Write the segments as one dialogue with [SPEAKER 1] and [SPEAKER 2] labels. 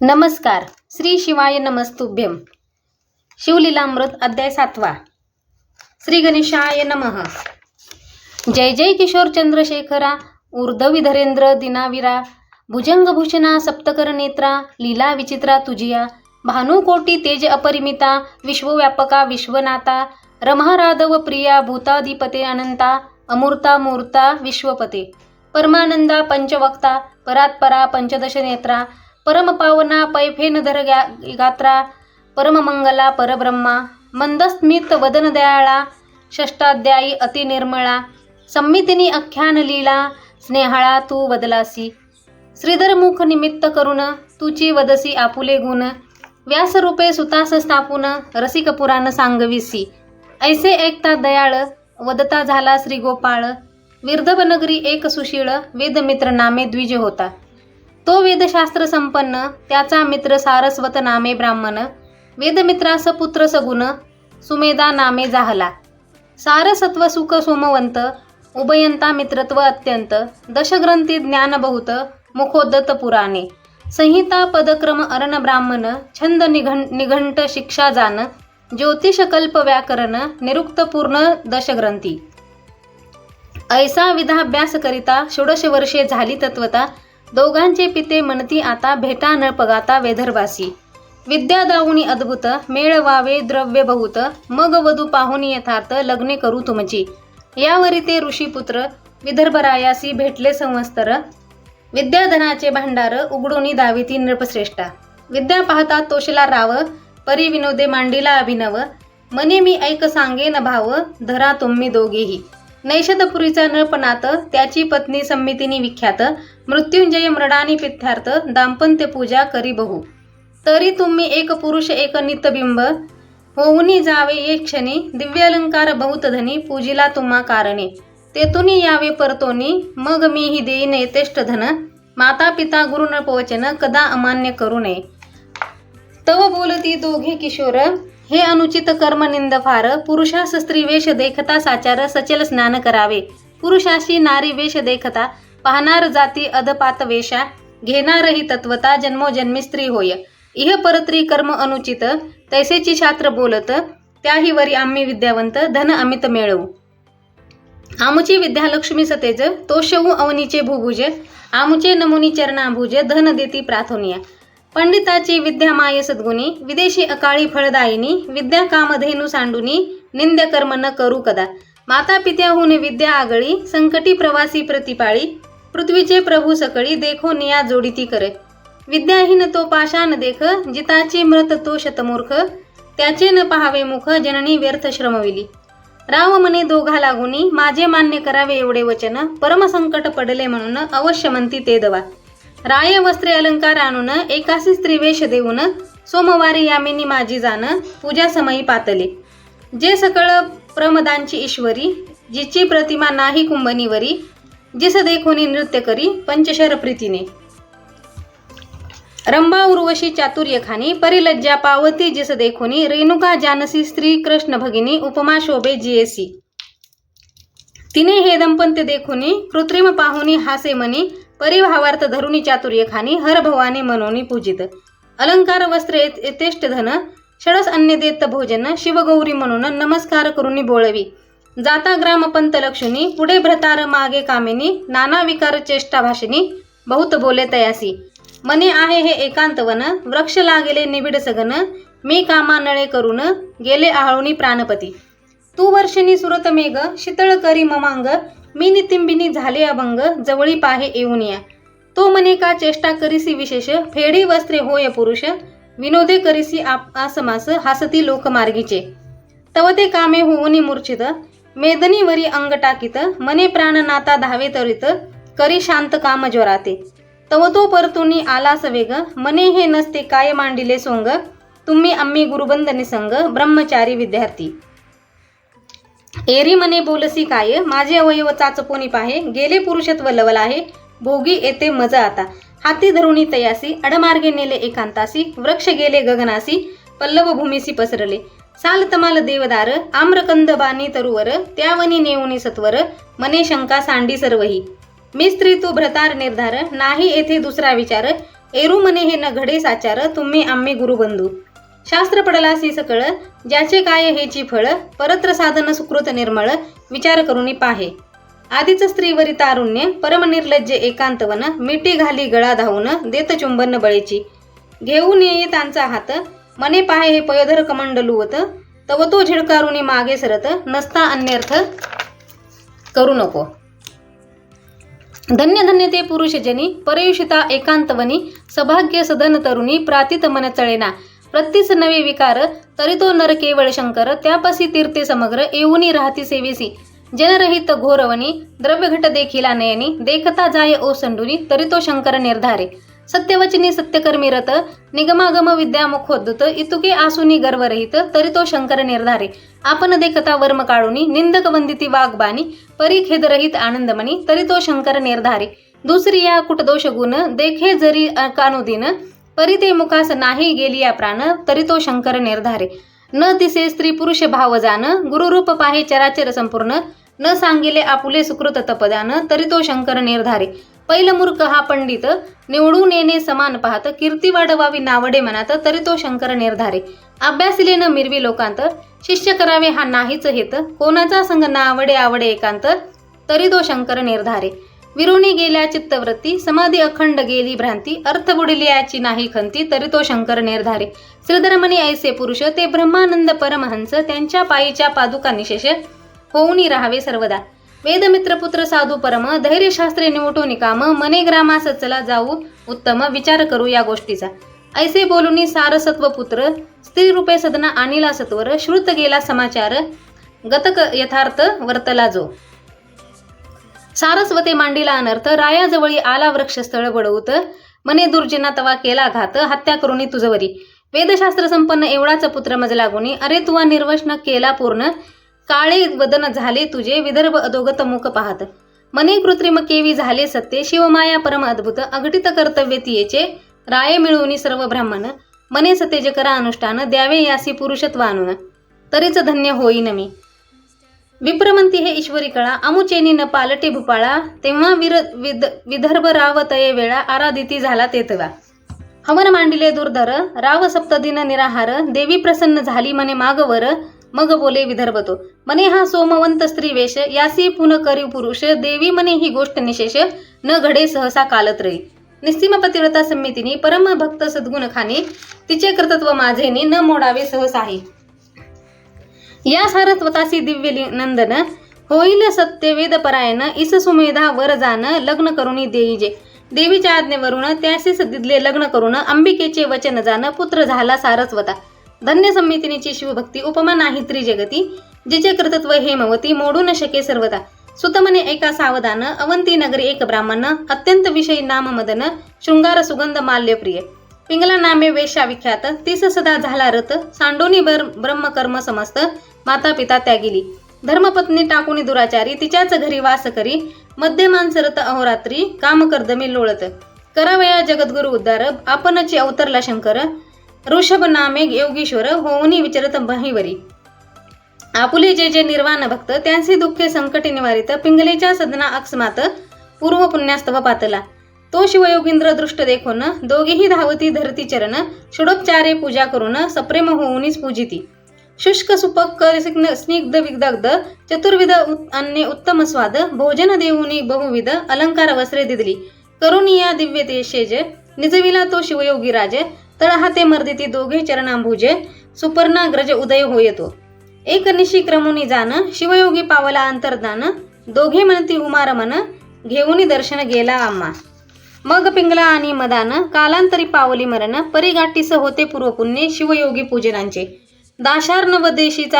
[SPEAKER 1] नमस्कार. श्री शिवाय नमस्तुभ्यम शिवलीलामृत अध्याय सातवा. श्री गणेशाय नमः. जय जय किशोर चंद्रशेखरा ऊर्ध्वविधरेंद्र दिनाविरा भुजंगभूषणा सप्तकरनेत्रा लीला विचित्रा तुझिया भानुकोटी तेज अपरिमिता विश्वव्यापका विश्वनाथा रमहराधव प्रिया भूताधिपते अनंता अमूर्ता मूर्ता विश्वपते परमानंदा पंचवक्ता परात्परा पंचदश नेत्रा परमपावना पैफेनधर गा- गात्रा परममंगला परब्रह्मा मंदस्मित वदन दयाळा षष्टाध्यायी अतिनिर्मळा संमितिनी आख्यान लीला स्नेहाळा तू बदलासी. श्रीधरमुख निमित्त करुण तुची वदसी आपुले गुण व्यासरूपे सुतास स्थापून रसिक पुराण सांगविसी. ऐसे ऐकता दयाळ वदता झाला श्रीगोपाळ विर्धवनगरी एक सुशीळ वेदमित्र नामे द्विज होता. तो वेदशास्त्र संपन्न त्याचा मित्र सारस्वत नामे ब्राह्मण वेदमित्रास पुत्र सगुण सुमेधा नामे जाहला. सारसत्व सुख सोमवंत उभयंता मित्रत्व अत्यंत दशग्रंथी ज्ञान बहुत मुखोदत पुराणे. संहिता पदक्रम अरण ब्राह्मण छंद निघं निघंट शिक्षा जान ज्योतिषकल्प व्याकरण निरुक्तपूर्ण दशग्रंथी. ऐसा विधाभ्यास करिता षोडश वर्षे झाली तत्वता दोघांचे पिते म्हणती आता भेटा न पगाता वेधरवासी. विद्या दावुनी अद्भुत मेळ वावे द्रव्य बहुत मग वधू पाहुनी यथार्थ लग्ने करू तुमची. यावरी ते ऋषीपुत्र विदर्भरायासी भेटले संवस्तर विद्याधनाचे भांडार उघडूनी दाविती नृपश्रेष्ठा. विद्या पाहता तोषला राव परी विनोदे मांडीला अभिनव. मने मी ऐक सांगेन भाव धरा तुम्ही दोघेही. नैशदपुरीचा नळपणात त्याची पत्नी संमितीनी विख्यात. मृत्युंजय मृडानी पित्यार्थ दाम्पत्य पूजा करी बहु. तरी तुम्ही एक पुरुष एक नितबिंब होऊनी जावे एक क्षणी दिव्य अलंकार बहुत धनी पूजिला तुम्हा कारणे. तेथून यावे परतोनी मग मीही देईन यथेष्ट धन. माता पिता गुरु नृपवचन कदा अमान्य करू नये. तव बोलती दोघे किशोर. हे अनुचित कर्म निंद फार पुरुषास स्त्री वेश देखता साचार सचल स्नान करावे. पुरुषाशी नारी वेश देखता पाहणार जाती अधपात वेशा घेणारही तत्वता जन्मोजन्मी स्त्री होय. इह परत्री कर्म अनुचित तैसेची शास्त्र बोलत त्याही वरी आम्ही विद्यावंत धन अमित मिळवू. आमुची विद्या लक्ष्मी सतेज तोषवू अवनीचे भुभुज आमुचे नमुनी चरणाभुज धन देती प्रार्थनिया पंडिताची विद्या माय सद्गुणी विदेशी अकाळी फळदायिनी विद्या कामधेनु सांडुनी निंद्य कर्म न करू कदा. माता पित्याहून विद्या आगळी संकटी प्रवासी प्रतिपाळी पृथ्वीचे प्रभू सकळी देखो निया जोडिती करे. विद्याहीन तो पाषाण देख जिताची मृत तो शतमूर्ख त्याचे न पहावे मुख जननी व्यर्थ श्रमविली. राव मने दोघा लागुनी माझे मान्य करावे एवढे वचन परमसंकट पडले म्हणून अवश्य म्हणती ते दवा. राय वस्त्रे अलंकार आणून एकासी स्त्रीवेश देऊन सोमवारी यामिनी माझी जाण पूजा समयी पातले. जे सकळ प्रमदांची ईश्वरी जिची प्रतिमा नाही कुंभनीवरी जिस देखोनी नृत्य करी पंचशर प्रीतीने. रंभा उर्वशी चातुर्य खानी परिलज्जा पावती जिस देखोनी रेणुका जानसी स्त्री कृष्ण भगिनी उपमा शोभे जिएसी तिने हे दंपत्य देखुनी कृत्रिम पाहुनी हासे मनी परिभावार्थ धरुणी चातुर्य खानी हर भवानी मनोनी पूजित. अलंकार वस्त्र यथेष्ट धन षडस अन्य देत भोजन शिवगौरी म्हणून नमस्कार करून बोळवी. जाता ग्रामपंत लक्ष्मी पुढे भ्रतार मागे कामिनी नाना विकार चेष्टा भाषिनी बहुत बोले तयासी. मने आहे हे एकांतवन वृक्ष लागेले निबिड सगन मी कामा नळे करून गेले आळुनी प्राणपती. तू वर्षिनी सुरत मेघ शीतळ करी ममांग मी नितिंबिनी झाले अभंग जवळी पाहे येऊन या. तो मने का चेष्टा करीसी विशेष फेडी वस्त्रे होय पुरुष विनोदे करीसी आप आसमास हासती लोकमार्गीचे. तव ते कामे होऊनी मूर्छित मेदनीवरी अंग टाकीत मने प्राण नाता धावे तरित करी शांत काम ज्वराते तव तो परतुनी आलास वेग मने हे नसते काय मांडिले सोंग तुम्ही आम्ही गुरुबंद निसंग ब्रह्मचारी विद्यार्थी. एरी मने बोलसी काय? माझे अवयव चाचपोनी पाहे गेले पुरुषत्व लवल आहे. भोगी येते मजा आता. हाती धरुणी तयासी अडमार्गे नेले एकांतासी वृक्ष गेले गगनासी पल्लव भूमीसी पसरले. साल तमाल देवदार आम्रकंद बानी तरुवर त्यावनी नेऊनी सत्वर मने शंका सांडी सर्वही. मी स्त्री तू भ्रतार निर्धार नाही येथे दुसरा विचार. एरू मने हे न घडे साचार तुम्ही आम्ही गुरुबंधू. शास्त्र पडलासी सकळ ज्याचे काय हेची फळ परत्र साधन सुकृत निर्मळ विचार करून पाहे. आधीच स्त्रीवरी तारुण्य परमनिर्लज्ज एकांतवन मिठी घाली गळा धावून देत चुंबन बळेची. घेऊन ये त्यांचा हात मने पाहे हे पयोधर कमंडलुवत तव तो झिडकारुनी मागे सरत नसता अन्यर्थ करू नको. धन्य धन्य ते पुरुष जनी परयुषिता एकांतवनी सभाग्य सदन तरुणी प्रातित मन चळेना. प्रत्तीस नवे विकार तरी तो नर केवळ शंकर त्यापासी तीर्थे समग्र येऊनी राहती सेवेसी. जनरहित घोरवणी द्रव्यघट देखील नयनी देखता जाय ओसंडुनी तरी तो शंकर निर्धारे. सत्यवचनी सत्यकर्मी रत निगमागम विद्यामुखोद्दुत इतुके आसुनी गर्वरहित तरी तो शंकर निर्धारे. आपण देखता वर्म काढुनी निंदक वंदिती वाघबानी परिखेदरहित आनंदमणी तरी तो शंकर निर्धारे. दुसरी या कुटदोष गुण देखे जरी कानुदिन परी ते मुखास नाही गेली या प्राण तरी तो शंकर निर्धारे. न दिसे स्त्री पुरुष भाव जाण गुरुरूप पाहे चराचर संपूर्ण. न सांगिले आपुले सुकृत तपदान तरी तो शंकर निर्धारे. पैल मूर्ख हा पंडित निवडून येणे समान पाहत कीर्ती वाढवावी नावडे मनात तरी तो शंकर निर्धारे. अभ्यासिले न मिरवी लोकांत शिष्य करावे हा नाहीच हेत. कोणाचा संग नावडे आवडे एकांत तरी तो शंकर निर्धारे. विरुणी गेल्या चित्तवृत्ती समाधी अखंड गेली भ्रांती अर्थ बुडली याची नाही खंती तरी तो शंकर निर्धारे. श्रीधरमणी ऐसे पुरुष ते ब्रह्मानंद परमहंस त्यांच्या पायीच्या पादुका निशेष होऊनी राहावे सर्वदा. वेदमित्रपुत्र साधू परम धैर्यशास्त्रे निवटो निकाम मने ग्रामास चला जाऊ उत्तम विचार करू या गोष्टीचा. ऐसे बोलुनी सारसत्व पुत्र स्त्री रूपे सदना आणिला सत्वर श्रुत गेला समाचार गतक यथार्थ वर्तला जो. सारस्वते मांडीला अनर्थ रायाजवळी आला वृक्षस्थळ बडवूत मने दुर्जिना तवा केला घात हत्या करुणी तुझवरी वेदशास्त्र संपन्न एवढाच पुत्र मज गुणी अरे तुवा निर्वशन केला पूर्ण. काळे वदन झाले तुझे विदर्भ अधोगत मुख पाहत. मने कृत्रिम केवी झाले सत्य शिवमाया परम अद्भुत अघटित कर्तव्य तियेचे. राये मिळवणी सर्व ब्राह्मण. मने सतेज करा अनुष्ठान द्यावे यासी पुरुषत्व आणून तरीच धन्य होईन मी. विप्रमंती हे ईश्वरी कळा. अमुचेनी न पालटे भूपाळा. तेव्हा विर विद विदर्भ राव तये वेळा आराधिती झाला तेतवा. हवन मांडिले दुर्धर राव सप्तदिन निराहार. देवी प्रसन्न झाली मने मागवर मग बोले विदर्भ तो मने हा सोमवंत स्त्री वेश यासी पुन करी पुरुष. देवी मने ही गोष्ट निशेष न घडे सहसा कालत्रयी निस्सीम पतिव्रता समितीने परम भक्त सद्गुण खाने. तिचे कर्तृत्व माझेनी न मोडावे सहसाही. या सारस्वतासी दिव्य नंदन होईल सत्य वेदपरायण इस सुमेधा वर जान लग्न करुणी देईजे. देवीच्या आज्ञेवरून त्यासीस दिदले लग्न करून अंबिकेचे वचन जाण पुत्र झाला सारस्वता धन्य संमितीनीची शिवभक्ती उपमा नाही त्रिजगती जिचे कृतत्व हेमवती मोडू न शके सर्वदा. सुतमने एका सावधान अवंती नगरी एक ब्राह्मण अत्यंत विषयी नाम मदन शृंगार सुगंध माल्य प्रिय पिंगला नामे वेश्या विख्यात तीस सदा झाला रथ सांडोनी ब्रह्मकर्म समस्त माता पिता त्यागिली. धर्मपत्नी टाकुनी दुराचारी तिच्याच घरी वास करी मध्यमान सरत अहोरात्री काम कर्दमी लोळत. करावया जगद्गुरु उद्धार आपणची अवतरला शंकर ऋषभ नामे योगीश्वर होऊनी विचरत महिवरी आपुले जे जे निर्वाण भक्त त्यांचे दुःखे संकटे निवारित पिंगलेच्या सदना अक्षमात पूर्व पुण्यास्तव पातला. तो शिवयोगिंद्र दृष्ट देखून दोघेही धावती धरती चरण षडोपचारे पूजा करून सप्रेम होऊनीच पूजिती. शुष्क सुपक स्निग्ध स्निग्ध विदग्ध चतुर्विध उत- अन्य उत्तम स्वाद भोजन देऊनी बहुविध अलंकार वस्त्रे दिदली करुणिया दिव्य तेशेज निजविला तो शिवयोगी राज तळहाते मर्दिती दोघे चरणांभुजे सुपर्णाग्रज उदय होयतो एक निशी क्रमुनी जाण शिवयोगी पावला अंतर्दान दोघे म्हणती उमारमन घेऊनी दर्शन गेला आम्हा मग पिंगला आणि मदान कालांतरी पावली मरण परिगाठीस होते पूर्वपुण्य शिवयोगी पूजनांचे दाशार्न व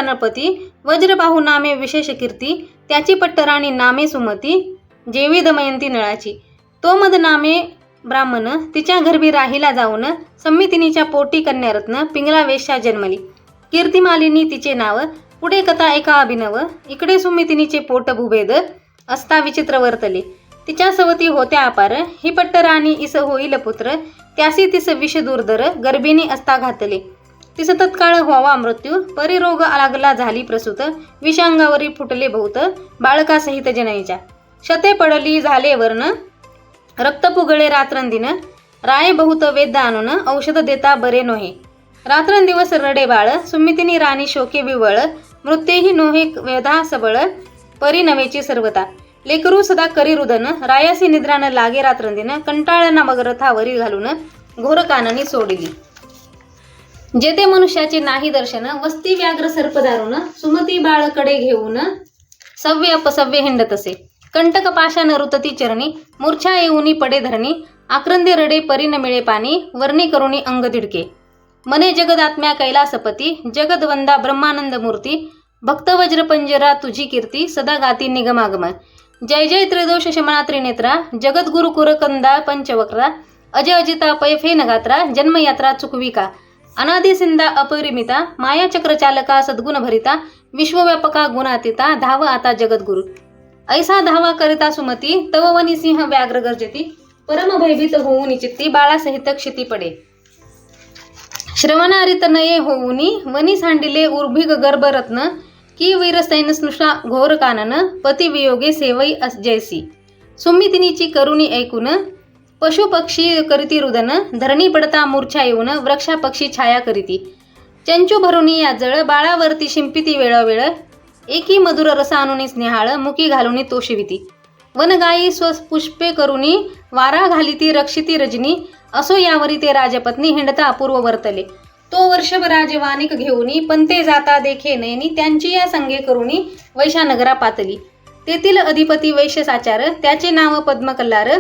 [SPEAKER 1] नपती वज्रबाहू नामे विशेष कीर्ती त्याची पट्टराणी नामे सुमती जेवी दमयंती नळाची. तो मद नामे ब्राह्मण तिच्या घरबी राहिला जाऊन संमितिनीच्या पोटी कन्यारत्न पिंगला वेश्या जन्मली. कीर्तिमालिनी तिचे नाव पुढे कथा एका अभिनव इकडे सुमितिनीचे पोट भूभेद असता विचित्र वर्तले. तिच्या सवती होत्या अपार ही पट्टराणी इस होईल पुत्र त्यासी तिस विष दुर्धर गर्भिणी असता घातले. तिस तत्काळ व्हावा मृत्यू परिरोग लागला झाली प्रसूत विषांगावरी फुटले बहुत बाळकासहित जनयीच्या शते पडली झाले वर्ण रक्त पुगळे रात्रंदिन राय बहुत वेद आणून औषध देता बरे नोहे. रात्रंदिवस रडे बाळ सुमितीनी राणी शोके विवळ मृत्येही नोहे वेधा सबळ परिनवेची सर्वता. लेकरू सदा करी रुदन रायासी निद्रान लागे रात्रंदिन कंटाळना मग रथावरी घालून घोर काननी सोडिली. जेथे मनुष्याचे नाही दर्शन वस्ती व्याघ्र सर्प दारून सुमती बाळकडे घेऊन सव्य अपसव्य हिंडत असे. कंटक पाशा रुतती चरणी मूर्छा येऊनी पडे धरणी आक्रंदे रडे परी न मिळे पाणी वर्णी करुणी अंग दिडके. मने जगदात्म्या कैलासपती जगदवंदा ब्रह्मानंद मूर्ती भक्त वज्र पंजरा तुझी कीर्ती सदा गाती निगमागम जय जय त्रिदोष शमना त्रिनेत्रा जगद्गुरु कुरकंदा पंचवक्रा अजय अजिता पैफे नगात्रा जन्मयात्रा चुकविका. अनादि सिंदा अपरिमिता माया सद्गुणभरिता सद्गुण भरिता विश्वव्यापका गुणातीता धाव आता जगद्गुरु ऐसा धावा करिता सुमती तव वनी सिंह व्याघ्र गर्जती परम भयभीत होऊन चित्ती बाळासहित क्षिती पडे श्रवणारित नये होऊनी वनी सांडिले उर्भिग गर्भरत्न की वीरसैन स्नुषा घोर कानन पतिवियोगे सेवई अस जैसी सुमितिनीची करुणी ऐकून पशु पक्षी करीती रुदन धरणी पडता मूर्छा येऊन वृक्षा पक्षी छाया करीती. चंचू भरुनी या जळ बाळावरती शिंपिती वेळोवेळ एकी मधुर रस आणुनी स्नेहाळ मुकी घालुनी तोशिविती. वनगायी स्वपुष्पे करुनी वारा घालिती रक्षिती रजनी असो यावरी ते राजपत्नी हिंडता अपूर्व वर्तले. तो वर्षभर राजवानिक घेऊनी पंते जाता देखे नयनी त्यांची या संगे करुनी वैशानगरा पातली. तेथील अधिपती वैश्य साचार त्याचे नाव पद्मकल्लार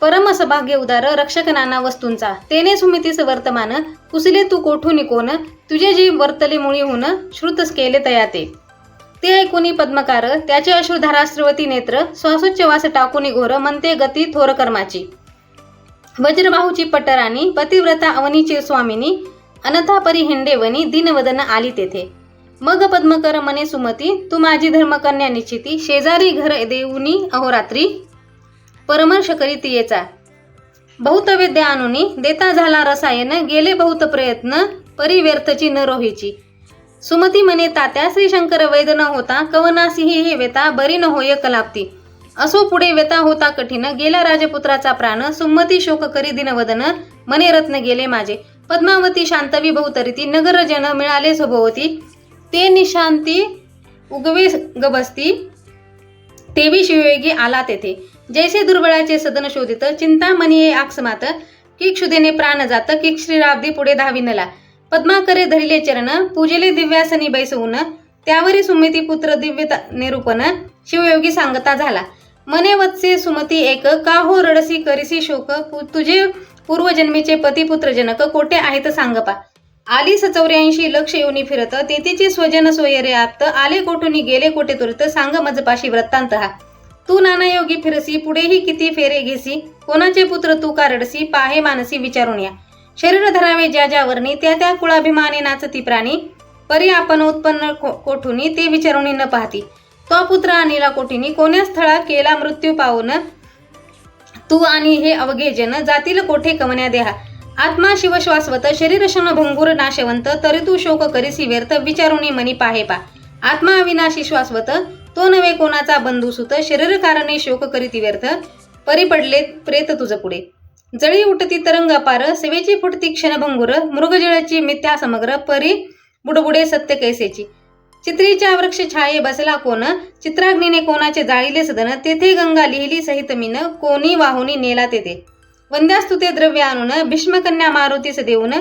[SPEAKER 1] परम सभाग्य उदार रक्षक नाना वस्तूंचा. तेने सुमितीस वर्तमान कुसले तू कोठून कोण तुझे जी वर्तले मुळी होऊन श्रुतस केले तयाते. ते ऐकुनी पद्मकार त्याचे अश्रुधारास्रवती नेत्र श्वासोच्छवास टाकुनी घोर म्हणते गती थोर कर्माची. वज्रबाहूची पटराणी पतिव्रता अवनीची स्वामिनी अनथापरी हिंडेवनी दिनवदन आली तेथे. मग पद्मकर मने सुमती तू माझी धर्मकन्या निश्चिती शेजारी घर देऊनी अहोरात्री परमर्श करीत येचा. बहुत वेद्य आणुनी देता झाला रसायन गेले बहुत प्रयत्न परिव्यर्थची न रोहीची. सुमती म्हणे तात्या श्री शंकर वैद न होता कवनासीही हे वेता बरी न होय कलाप्ती. असो पुढे वेता होता कठीण गेला राजपुत्राचा प्राण सुमती शोक करी दिनवदन मने रत्न गेले माझे. पद्मावती शांतवी बहुतरिती नगर जन मिळाले स्वभवती. ते निशांती उगवे गबसती तेवी शिवेगी आला तेथे. जैसे दुर्बळाचे सदन शोधित चिंतामणी आक्षमात की क्षुदेने प्राण जात की श्रीराब्दी पुढे धाविनला. पद्माकरे धरिले चरण पूजेले दिव्यासनी बैसवून त्यावरी सुमिती पुत्र दिव्य निरूपण शिवयोगी सांगता झाला. मने वत्से सुमती एक का हो रडसी करिसी शोक तुझे पूर्वजन्मीचे पतिपुत्र जनक कोठे आहेत सांगपा. आली चौऱ्याऐंशी लक्ष येऊनी फिरत तेथीचे स्वजन सोयरे आप्त आले कोठून गेले कोठे तुरत सांग मजपाशी वृत्तांत हा. तू नाना योगी फिरसी पुढेही किती फेरे घेसी? कोणाचे पुत्र तू कारडसी? पाहे मानसी विचारून या. शरीर धरावे ज्या ज्यावरणी त्या त्या कुळाभिमाने नाचती प्राणी. परी आपण उत्पन्न को- कोठुनी ते विचारुणी न पाहती. तो पुत्र अनिला कोठीनी कोण्या स्थळा केला मृत्यू पाहून तू आणि हे अवघे जन जातील कोठे कमन्या देहा? आत्मा शिवश्वासवत शरीर भंगूर भंगुर नाशवंत तरी तू शोक करीसी व्यर्थ विचारुणी मनी पाहे पा. आत्मा अविनाशी श्वासवत तो नव्हे कोणाचा बंधू सुत शरीर कारणे शोक करीती व्यर्थ परी पडले प्रेत तुझ पुढे. जळी उठती तरंग अपार सेवेची फुटती क्षणभंगुर मृगजळाची मिथ्या समग्र परी बुडबुडे सत्य कैसेची. चित्रीच्या वृक्ष छाये बसला कोण? चित्राग्नीने कोणाचे जाळीले सदन? तेथे गंगा लिहिली सहित मीन कोणी वाहुनी नेला तेथे? वंद्यास्तुते द्रव्य आणून भीष्मकन्या मारुतीस देऊन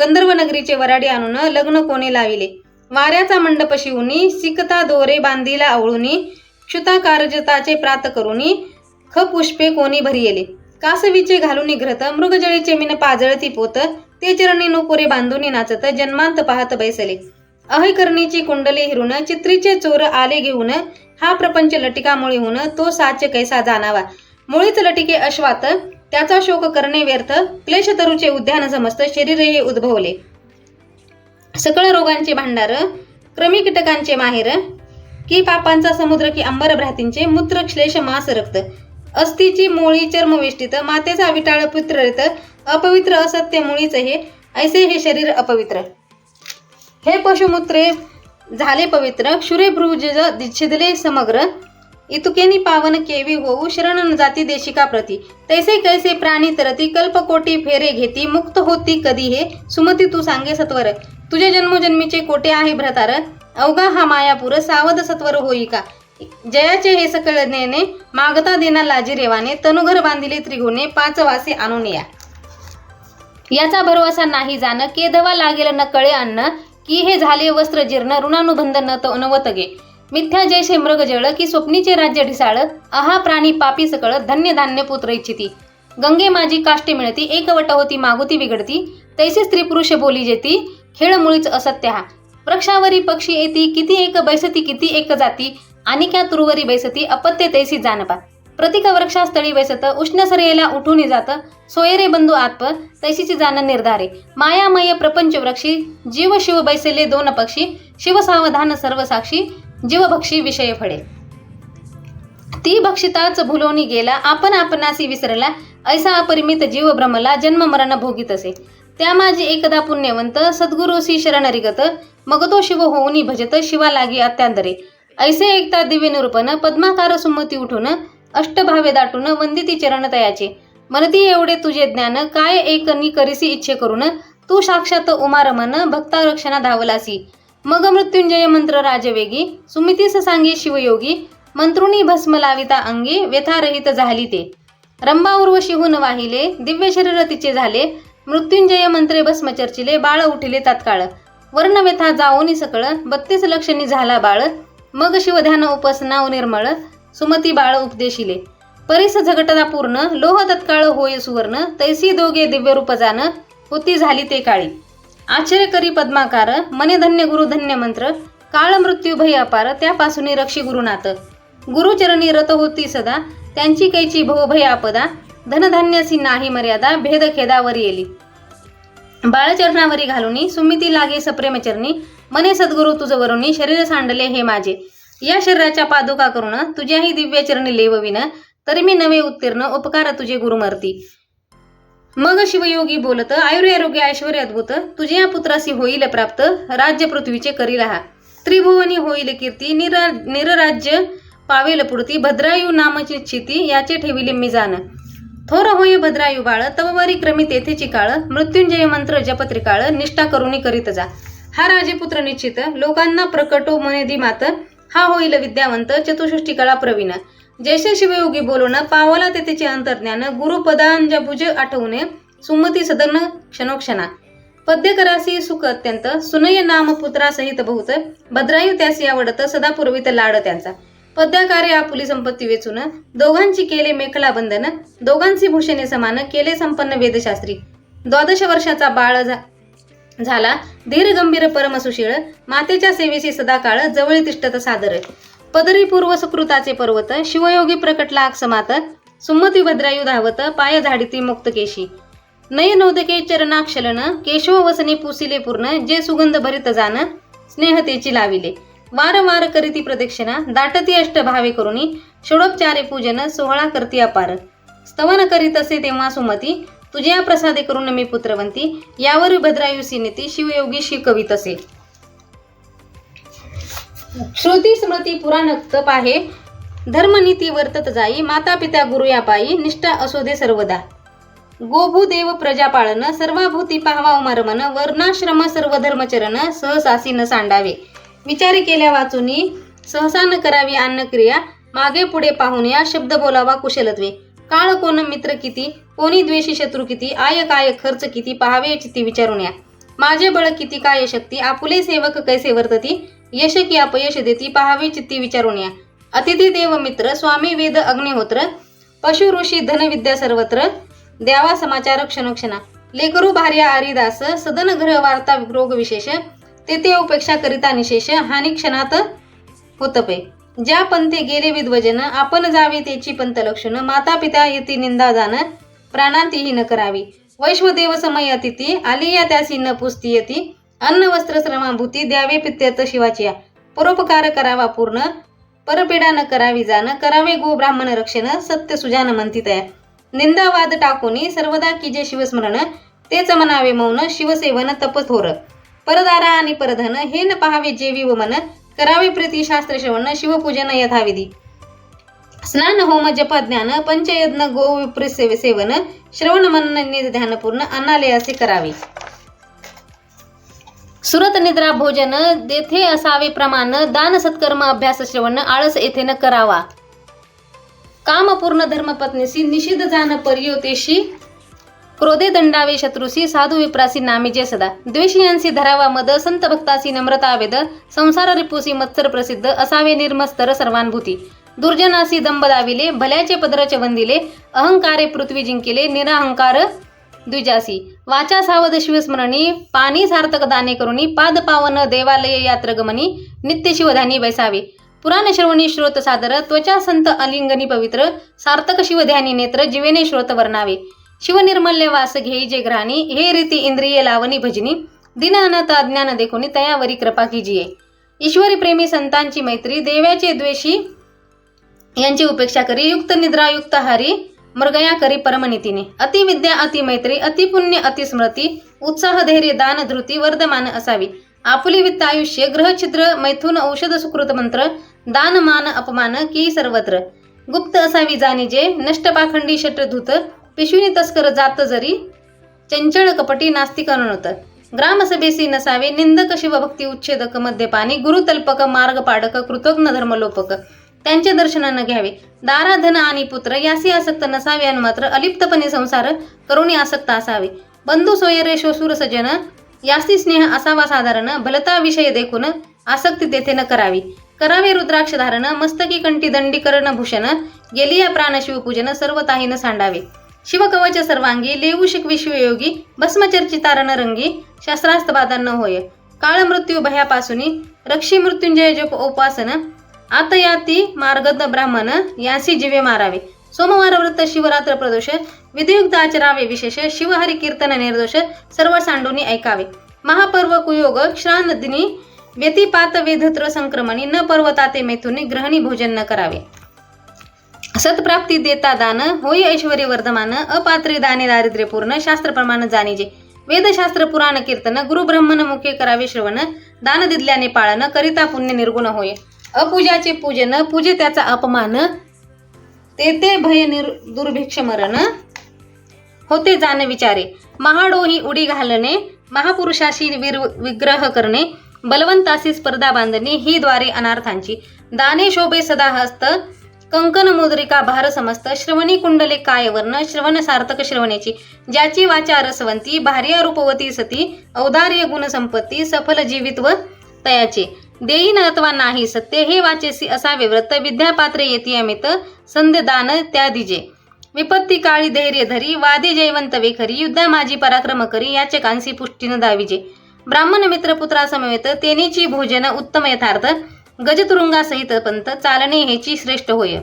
[SPEAKER 1] गंधर्व नगरीचे वराडी आणून लग्न कोणे लाविले? वाऱ्याचा मंडप शिवूनी सिकता दोरे बांधीला आवळूनी क्षुता कारजताचे प्रात करुनी ख पुष्पे कोणी भरियेले. कासवीचे घालून घृत मृगजळीचे मिन पाजळती पोत ते चरणी नोकोरे बांधून नाचत जन्मांत पाहत बैसले. अहिकर्णीची कुंडले हिरून चित्रीचे चोर आले घेऊन हा प्रपंच लटिकामुळे होऊन तो साच कैसा जाणावा. मुळीच लटिके अश्वात त्याचा शोक करणे व्यर्थ क्लेश तरुचे उद्यान समस्त शरीरही उद्भवले. सकळ रोगांचे भांडार क्रमी कीटकांचे माहेर की पापांचा समुद्र की अंबर भ्रातींचे मूत्र श्लेष मास रक्त. अस्थिची मोळी चर्मवेष्टित मातेचा विटाळ पुत्ररित अपवित्र असत्य मुळीच हे ऐसे हे शरीर अपवित्र. हे पशुमूत्रे झाले पवित्र क्षुरे भ्रुज छिदले समग्र. इतुकेनी पावन केवी होऊ शरण जाती देशिका प्रती. तैसे कैसे प्राणी तरती कल्पकोटी फेरे घेती मुक्त होती कधी हे सुमती तू सांगे सत्वर. तुझे जन्मोजन्मीचे कोटे आहे भ्रतारथ. अवघा हा मायापुर सावध सत्वर होई का? जयाचे हे सकळ नेने मागता देना लाजी रेवाने तनुघर बांधिले त्रिगुणे पाच वासे आणून या. याचा भरवसा नाही जाण केदवा लागेल न कळे अन्न की हे झाले वस्त्र जीर्ण ऋणानुबंध न तो नवतगे मिथ्या जैसे मृग जळ की स्वप्नीचे राज्य ढिसाळ अहा प्राणी पापी सकळ धन्य धान्य पुत्र इच्छिती. गंगे माझी काष्टी मिळती एकवट होती मागुती बिघडती तैसे स्त्री पुरुष बोली जेती खेळ मुळीच असत्य हा. वृक्षावरी पक्षी येती किती एक बैसती किती एक जाती आणि क्या तुरुवरी बैसती अपत्य तैसी जानपा. प्रतीक वृक्षास्थळी बैसत उष्ण सरेला उठून जात सोयरे बंधू आत्प तैसीची जाण निर्धारे. मायामय प्रपंच वृक्षी जीव शिव बैसले दोन पक्षी शिव सावधान सर्व साक्षी जीवभक्षी विषय फळे. ती भक्षिताच भुलोनी गेला आपण आपणासी विसरला ऐसा अपरिमित जीव भ्रमला जन्म मरण भोगीत असे. त्या माझी एकदा पुण्यवंत सद्गुरुसी शरण शरणरिगत मग तो शिव होऊनी भजत शिवा लागी अत्यांतरे ऐसे एकता दिव्य निरूपण पद्माकार सुमती उठून अष्टभावे दाटून वंदिती चरण तयाचे. मनती एवढे तुझे ज्ञान काय एक नि करीसी इच्छे करून तू साक्षात उमारमन भक्ता रक्षणा धावलासी. मग मृत्युंजय मंत्र राजवेगी सुमितीस सांगी शिवयोगी मंत्रुणी भस्म लाविता अंगी व्यथारहित झाली ते. रंबा उर्व शिहून वाहिले दिव्य शरीर तिचे झाले मृत्युंजय मंत्रे भस्म चर्चिले बाळ उठिले तात्काळ. वर्णव्यथा जाओनी सकळ बत्तीस लक्षणी झाला बाळ. मग शिवध्यान उपसनाव निर्मळ सुमती बाळ उपदेशिले. परिस झगटदा पूर्ण लोह तत्काळ होय सुवर्ण तैसी दोघे दिव्य रूपजान होती झाली ते काळी. आश्चर्य करी पद्माकार मने धन्य गुरु धन्य मंत्र काळ मृत्यू भय अपार त्यापासून रक्षी गुरुनाथ. गुरुचरणी रत होती सदा त्यांची कैची भवभय आपदा धनधान्यासी नाही मर्यादा भेदखेदावर येली बाळचरणावरी घालुनी सुमिती लागे सप्रेमचरणी मने सद्गुरु तुझ वरुणी शरीर सांडले हे माझे. या शरीराच्या पादुका करून तुझ्याही दिव्य चरणी लेवविन तरी मी नवे उत्तीर्ण उपकार तुझे गुरुमर्ती मग शिवयोगी बोलत आयुर्यारोग्य ऐश्वर अद्भुत तुझ्या पुत्रासी होईल प्राप्त राज्य पृथ्वीचे करील हा त्रिभुवनी होईल कीर्ती निरराज्य पावेल पुढती भद्रायू नामची याचे ठेविले मी जाण. थोर होय भद्रायू बाळ तववारी क्रमी तेथेची काळ मृत्युंजय मंत्र जपत्रिकाळ निष्ठा करुणी करीत जा. हा राजेपुत्र निश्चित लोकांना प्रकटो मनेदी मात हा होईल विद्यावंत चतुष्टी कळा प्रवीण. जैसे शिवयोगी बोलून पावला तेथेचे अंतर्ज्ञान गुरुपदांजा भुज आठवणे सुमती सदन क्षणोक्षणा. पद्य करासी सुख अत्यंत सुनय नाम पुत्रासहित बहुत भद्रायू त्यासी आवडत सदा पुरवित लाड त्यांचा. पद्याकारे आपुली संपत्ती वेचून दोघांची केले मेखला बंधन दोघांची भूषणे समान केले संपन्न वेदशास्त्री. द्वादश वर्षाचा बाळ झा- झाला धीर गंभीर परमसुशीळ मातेच्या सेवेशी सदाकाळ जवळ तिष्ठत सादर. पदरी पूर्व सुकृताचे पर्वत शिवयोगी प्रकटला अक्षमात सुमती भद्रायू धावत पाय झाडीती मुक्त केशी. नय नोदके चरणाक्षलन केशव वसने पुसिले पूर्ण जे सुगंध भरित जाण स्नेहतेची लाविले. वारंवार करीती प्रदक्षिणा दाटती अष्ट भावे करुणी षोडोपचारे पूजन सोहळा करती अपार. स्तवन करीत असे तेव्हा सुमती तुझ्या प्रसादे करून मी पुत्रवंती यावर भद्रायुसी नीती शिवयोगी शिकवित असे. श्रुती स्मृती पुराण तप आहे धर्मनीती वर्तत जाई माता पिता गुरु या पायी निष्ठा असो दे सर्वदा. गोभूदेव प्रजा पाळन सर्वाभूती पाहवा उमर्मन वर्णाश्रम सर्व धर्मचरण सहसासी न सांडावे. विचारी केल्या वाचूनी सहसा न करावी अन्नक्रिया मागे पुढे पाहून या शब्द बोलावा कुशलत्वे. काळ कोण मित्र किती कोणी द्वेषी शत्रू किती आय काय खर्च किती पाहावे चित्ती विचारून या. माझे बळ किती काय शक्ती आपुले सेवक कैसे वर्तती? यश की अपयश देती पाहावे चित्ती विचारून या. अतिथी देव मित्र स्वामी वेद अग्निहोत्र पशु ऋषी धनविद्या सर्वत्र द्यावा समाचार क्षणोक्षणा. लेकरू भार्या आरिदास सदन ग्रह वार्ता रोग विशेष तेथे उपेक्षा करिता निशेष हानी क्षणात होतपे ज्या पंथे गेले विद्वजन आपण जावे त्याची पंत लक्षण. माता पिता येती निंदा जाण प्राणांतीही न करावी. वैश्वदेव समय अतिथी आलिया त्यासी न पुस्ती येती. अन्न वस्त्र श्रमाभूती द्यावे पित्यत शिवाची या. परोपकार करावा पूर्ण. परपीडा न करावी जाण. करावे गो ब्राह्मण रक्षण. सत्य सुजान म्हणती तया. निंदावाद टाकोनी सर्वदा की जे शिवस्मरण. तेच म्हणावे मौन. शिवसेवन तपथोर परदारा आणि परधन हे न पहावे जेवी व मन करावे प्रीती शास्त्र श्रवण शिवपूजन यथाविधी. स्नान होम जप ज्ञान पंचयज्ञ गो विप्र सेवन श्रवण मनन निध ध्यानपूर्ण अन्नालय असे करावे. सुरत निद्रा भोजन देथे असावे प्रमाण दान सत्कर्म अभ्यास श्रवण आळस येथे न करावा. कामपूर्ण धर्मपत्नीशी निषिद्ध जाण पर्योतेशी क्रोधे दंडावे शत्रुसी साधू विप्रासी नामीजे सदा। द्वेषयांसी धरावा मद संत भक्तासी नम्रता वेद संसार रिपुसी मत्सर प्रसिद्ध असावे निर्मस्तर सर्वानुभूती दुर्जनासी दंब दाविले भल्याचे पदराचे वंदिले अहंकारे पृथ्वी जिंकिले निराहंकार द्विजासी। वाचा सावध शिवस्मरणी पाणी सार्थक दाने करुणी पाद पावन देवालय यात्रगमनी नित्य शिवधानी बैसावे। पुराण श्रवणी श्रोत सादर त्वचा संत अलिंगनी पवित्र सार्थक शिवध्यानी नेत्र जीवेने श्रोत वर्णावे। शिवनिर्मल्य वास घेई जे घ्राणी हे रीती इंद्रिय लावणी भजनी दिन अनत अज्ञान देखोनी तयावरी कृपा कीजिये. ईश्वरी प्रेमी संतांची मैत्री देव्याचे द्वेषी यांची उपेक्षा करी युक्त निद्रायुक्त हारी मृगया करी परमनितीने. अतिविद्या अतिमैत्री अतिपुण्य अतिस्मृती उत्साह धैर्य दान धृती वर्धमान असावी. आपुली वित्त आयुष्य ग्रहछिद्र मैथुन औषध सुकृत मंत्र दान मान अपमान की सर्वत्र. गुप्त असावी जाणीजे नष्ट पाखंडी शटधूत पिशवीने तस्कर जात जरी चंचळ कपटी नास्तिक अनुनत. ग्रामसभेसी नसावे निंदक शिवभक्ती उच्छेदक मद्यपानी गुरुतल्पक मार्ग पाडक कृतज्ञ धर्मलोपक. त्यांचे दर्शनानं घ्यावे. दारा धन आणि पुत्र यासी आसक्त नसावे आणि मात्र अलिप्तपणे संसार करुणी आसक्त असावे. बंधू सोयरे शोसूर सजन यासी स्नेह असावा साधारण भलता विषय देखून आसक्ती तेथे न करावी. करावे रुद्राक्ष धारण मस्तकी कंठी दंडीकरण भूषण गेली या प्राण शिवपूजन सर्व ताहीनं सांडावे. शिवकवच सर्वांगी लेऊ विश्वयोगी शिवयोगी भस्मचर्चितारण रंगी न होय. काळ मृत्यू भयापासूनी रक्षी मृत्युंजय जप उपासन आतयाती मार्गद ब्राह्मण यासी जीवे मारावे. सोमवार व्रत शिवरात्र प्रदोष विधियुक्त आचरावे विशेष शिवहरी कीर्तन निर्दोष सर्व सांडूनी ऐकावे. महापर्व कुयोग श्रानदिनी व्यतिपात वेधत्र संक्रमणी न पर्वताते मेथुनी ग्रहणी भोजन न करावे. सतप्राप्ती देता दान होई ऐश्वर्य वर्धमान अपात्री दाने दारिद्र्य पूर्ण जाणीजे. वेदशास्त्र पुराण कीर्तन गुरु ब्रह्मन मुखे करावे श्रवण दान दिदल्याने पाळन करिता पुण्य निर्गुण होय. अपूजाचे पूजन पूजे त्याचा अपमान तेते भय निर दुर्भिक्ष मरण होते जाण विचारे. महाडोही उडी घालणे महापुरुषाशी वीर विग्रह करणे बलवंतासी स्पर्धा बांधणे ही द्वारे अनार्थांची. दाने शोभे सदा हस्त कंकण मुद्रिका भार समस्त श्रवणी कुंडले काय वर्ण श्रवण सार्थक श्रवणेची ज्याची वाचा रसवंती भार्या रूपवती सती औदार्य गुण संपत्ती सफल जीवित्व तयाचे. देईन अथवा नाही सत्य हे वाचेसी असावे व्रत विद्यापात्रे येती अमित संध दान त्या दिजे. विपत्ती काळी धैर्य धरी वादी जयवंत वेखरी युद्धा माझी पराक्रम करी याचे कांसी पुष्टीन दाविजे. ब्राह्मण मित्र तेनेची भोजन उत्तम यथार्थ गजतुरुंगासहित पंत चालणे ह्याची श्रेष्ठ होय.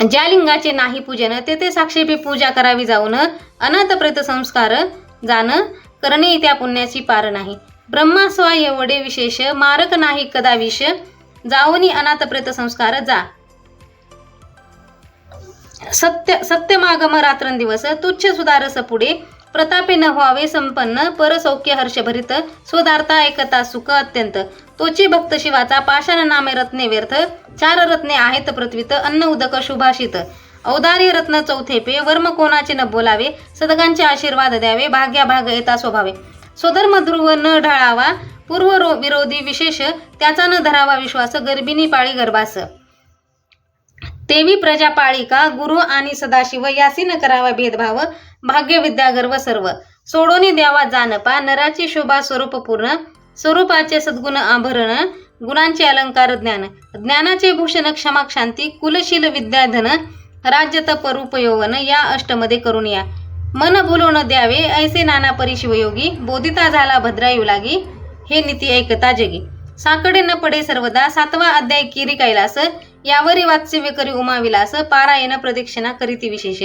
[SPEAKER 1] ज्या लिंगाचे नाही पूजन तेथे साक्षेपी पूजा करावी जाऊन अनाथ प्रेत संस्कार जाण करणे त्या पुण्याची पार नाही. ब्रह्मास्वा एवढे विशेष मारक नाही कदाविष जाऊनी अनाथ प्रेत संस्कार जा. सत्य सत्यमागम रात्रंदिवस तुच्छ सुधारस पुढे प्रतापे न व्हावे संपन्न परसौख्य हर्षभरित स्वदार्था एकता सुख अत्यंत. तोची भक्त शिवाचा पाषाण नामे रत्ने व्यर्थ चार रत्ने आहेत पृथ्वीत अन्न उदक शुभाषित. औदार्य रत्न चौथेपे वर्म कोणाचे न बोलावे सदगांचे आशीर्वाद द्यावे भाग्या भाग येता स्वभावे. स्वधर्म ध्रुव न ढाळावा पूर्व विरोधी विशेष त्याचा न धरावा विश्वास गर्भिणी पाळी गर्भास. तेवी प्रजा पाळिका गुरु आणि सदाशिव यासी न करावा भेदभाव भाग्य विद्यागर्व सर्व. सोडोनी द्यावा जानपा नराची शोभा स्वरूप पूर्ण. स्वरूपाचे सद्गुण आभरण. गुणांचे अलंकार ज्ञान. ज्ञानाचे भूषण क्षमा शांती कुलशील विद्याधन राज्य तप रूप यौवन या अष्टमध्ये करून या. मन बोलवण द्यावे ऐसे नाना परिशिवयोगी. बोधिता झाला भद्रायू लागी. हे नीती ऐकता जगी. साकडे न पडे सर्वदा. सातवा अध्याय किरी कैलास. यावरी वात्सव्य करी उमाविलास पारायण प्रदक्षिणा करीती विशेष.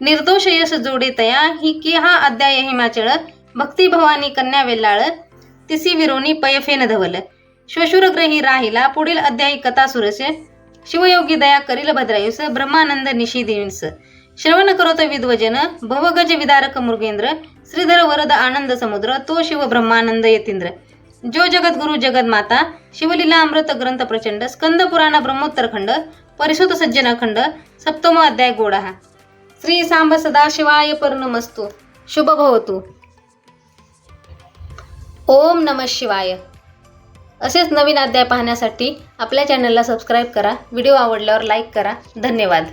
[SPEAKER 1] निर्दोष यश जोडे तया ही की हा अध्याय हिमाचळ भक्ती भवानी कन्या वेल्लाळ. तिसी विरोनी पयफेन धवल. श्वशुरग्रही राहिला. पुढील अध्यायी कथा सुरस. शिवयोगी दया करील भद्रायुस. ब्रह्मानंद निशी श्रवण करोत विद्वजन. भवगज विदारक मृगेंद्र. श्रीधर वरद आनंद समुद्र. तो शिव ब्रह्मानंद यतींद्र. जो जगद्गुरु जगदमाता शिवलीला अमृत ग्रंथ प्रचंड. स्कंद पुराण ब्रह्मोत्तर खंड. परिशुद्ध सज्जनाखंड. सप्तम अध्याय गोडा. श्री सांब सदाशिवाय पर्णमस्तु शुभ भवतु. ओम नम शिवाय. असेच नवीन अध्याय पाहण्यासाठी आपल्या चॅनलला सबस्क्राईब करा. व्हिडिओ आवडल्यावर लाईक करा. धन्यवाद.